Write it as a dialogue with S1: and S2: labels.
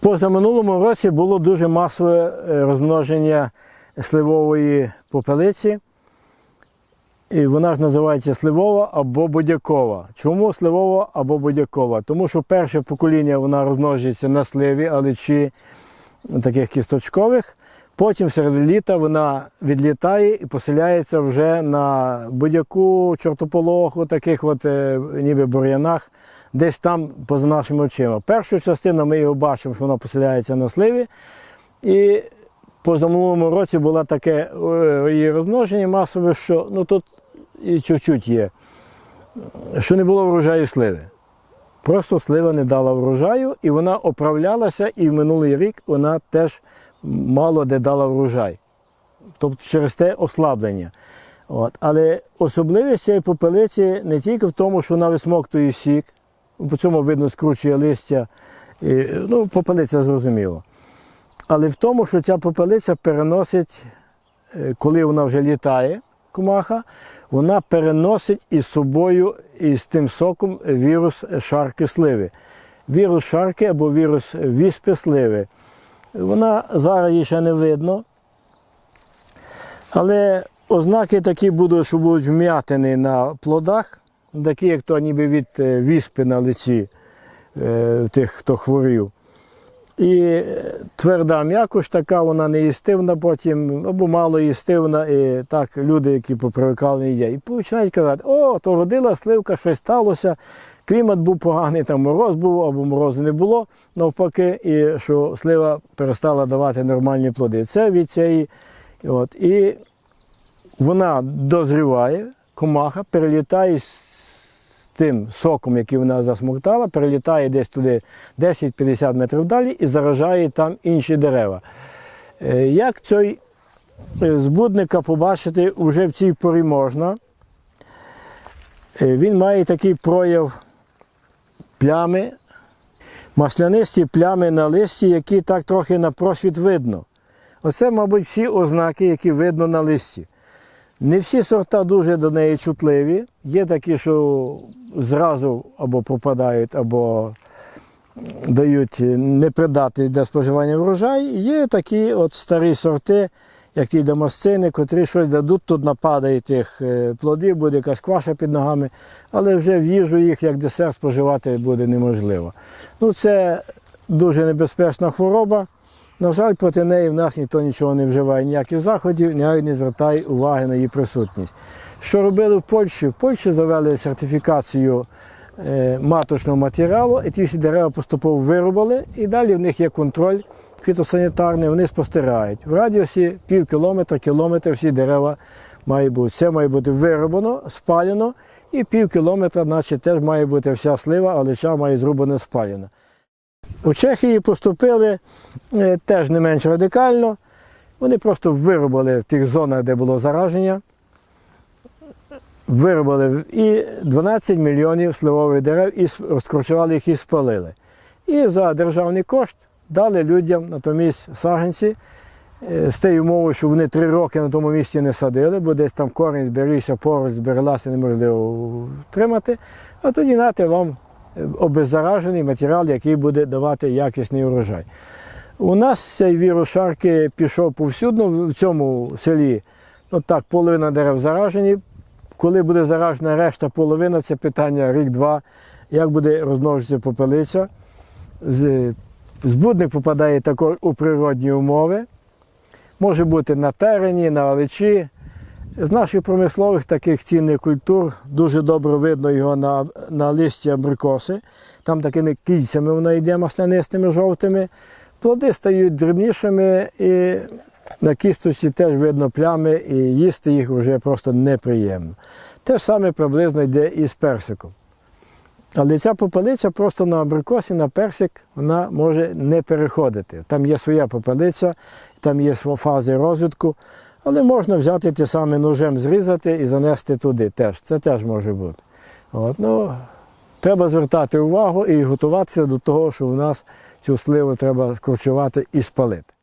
S1: Позаминулому році було дуже масове е, розмноження сливової попелиці. І вона ж називається сливова або будякова. Чому сливова або будякова? Тому що перше покоління вона розмножується на сливі, алечі таких кісточкових. Потім серед літа вона відлітає і поселяється вже на будяку, чортополоху, таких от е, ніби бур'янах, десь там поза нашими очима. Першу частину ми його бачимо, що вона поселяється на сливі. І позаминулому році було таке е, її розмноження масове, що ну тут і чуть-чуть є, що не було врожаю сливи. Просто слива не дала врожаю, і вона оправлялася, і в минулий рік вона теж мало де дала врожай. Тобто через те ослаблення. От. Але особливість цієї попелиці не тільки в тому, що вона висмоктує сік, по цьому видно скручує листя, і, ну, попелиця зрозуміло. Але в тому, що ця попелиця переносить, е, коли вона вже літає, комаха, вона переносить із собою і з тим соком вірус шарки сливи. Вірус шарки або вірус віспи сливи. Вона зараз її ще не видно. Але ознаки такі будуть, що будуть вм'ятини на плодах, такі, як то ніби від е, віспи на лиці е, тих, хто хворів. І е, тверда м'якош така, вона не їстивна потім, або мало їстивна, і так люди, які попривикали, їдять. І починають казати, о, то родила сливка, щось сталося, клімат був поганий, там мороз був, або морозу не було, навпаки, і що слива перестала давати нормальні плоди. Це від цієї. От, і вона дозріває, комаха перелітає з тим соком, який вона засмоктала, перелітає десь туди 10-50 метрів далі і заражає там інші дерева. Е, Як цей е, збудника побачити вже в цій порі можна? Е, Він має такий прояв плями, маслянисті плями на листі, які так трохи на просвіт видно. Оце, мабуть, всі ознаки, які видно на листі. Не всі сорта дуже до неї чутливі. Є такі, що зразу або пропадають, або дають непридатний для споживання врожай. Є такі от старі сорти, як ті дамасцини, котрі щось дадуть, тут нападає тих е, плодів, буде якась кваша під ногами, але вже в їжу їх як десерт споживати буде неможливо. Ну, Це дуже небезпечна хвороба. На жаль, проти неї в нас ніхто нічого не вживає, ніяких заходів, навіть не звертає уваги на її присутність. Що робили в Польщі? В Польщі завели сертифікацію е, маточного матеріалу, і ті всі дерева поступово виробили, і далі в них є контроль фітосанітарний, вони спостерігають. В радіусі пів кілометра, кілометр всі дерева мають бути. Це має бути вироблено, спалено, і пів кілометра, наче теж має бути вся слива, а лича має зрубана спалена. У Чехії поступили е, теж не менш радикально. Вони просто виробили в тих зонах, де було зараження. Виробили і 12 мільйонів сливових дерев і розкручували їх і спалили. І за державний кошт дали людям натомість саджанці е, з тією умовою, що вони три роки на тому місці не садили, бо десь там корінь зберігся, поруч збереглася, неможливо втримати. А тоді нате вам обеззаражений матеріал, який буде давати якісний урожай. У нас цей вірус шарки пішов повсюдно в цьому селі. Ну так, половина дерев заражені. Коли буде заражена решта половина, це питання рік-два, як буде розмножитися попелиця. Збудник попадає також у природні умови. Може бути на терені, на олечі. З наших промислових таких цінних культур дуже добре видно його на, на листі абрикоси. Там такими кільцями вона йде маслянистими, жовтими. Плоди стають дрібнішими і на кісточці теж видно плями, і їсти їх вже просто неприємно. Те ж саме приблизно йде і з персиком. Але ця попелиця просто на абрикосі, на персик, вона може не переходити. Там є своя попелиця, там є фази розвитку, але можна взяти те саме ножем, зрізати і занести туди теж. Це теж може бути. От, ну, треба звертати увагу і готуватися до того, що у нас цю сливу треба скорчувати і спалити.